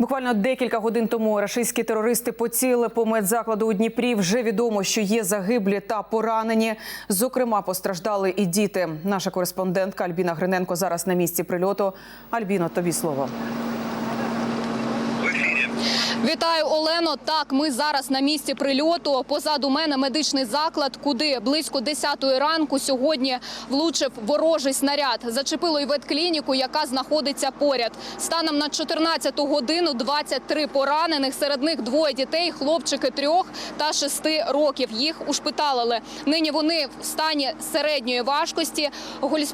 Буквально декілька годин тому рашистські терористи поцілили по медзакладу у Дніпрі. Вже відомо, що є загиблі та поранені. Зокрема, постраждали і діти. Наша кореспондентка Альбіна Гриненко зараз на місці прильоту. Альбіно, тобі слово. Вітаю, Олено. Так, ми зараз на місці прильоту. Позаду мене медичний заклад, куди близько 10-ї ранку сьогодні влучив ворожий снаряд. Зачепило й ветклініку, яка знаходиться поряд. Станом на 14 годину 23 поранених. Серед них двоє дітей, хлопчики трьох та шести років. Їх ушпиталили. Нині вони в стані середньої важкості.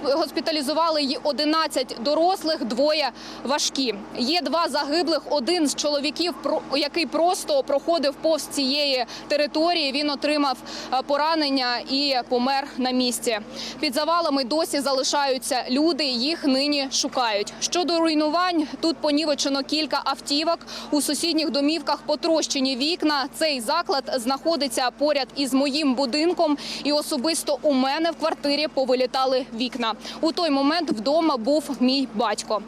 Госпіталізували й 11 дорослих, двоє важкі. Є два загиблих. Один з чоловіків, про- який просто проходив повз цієї території. Він отримав е, поранення і помер на місці. Під завалами досі залишаються люди. Їх нині шукають. Щодо руйнувань, тут понівечено кілька автівок. У сусідніх домівках потрощені вікна. Цей заклад знаходиться поряд із моїм будинком, і особисто у мене в квартирі повилітали вікна. У той момент вдома був мій батько.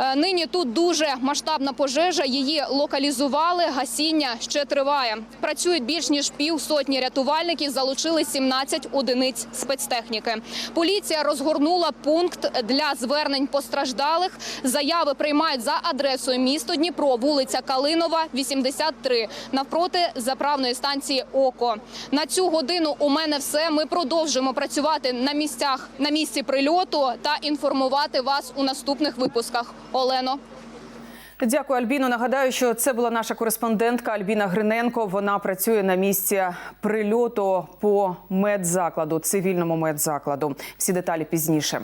Е, Нині тут дуже масштабна пожежа. Її локалізували. Гасіння ще триває. Працюють більш ніж півсотні рятувальників. Залучили 17 одиниць спецтехніки. Поліція розгорнула пункт для звернень постраждалих. Заяви приймають за адресою місто Дніпро, вулиця Калинова, 83, навпроти заправної станції Око. На цю годину у мене все. Ми продовжимо працювати на місцях на місці прильоту та інформувати вас у наступних випусках. Олено. Дякую, Альбіно. Нагадаю, що це була наша кореспондентка Альбіна Гриненко. Вона працює на місці прильоту по медзакладу, цивільному медзакладу. Всі деталі пізніше.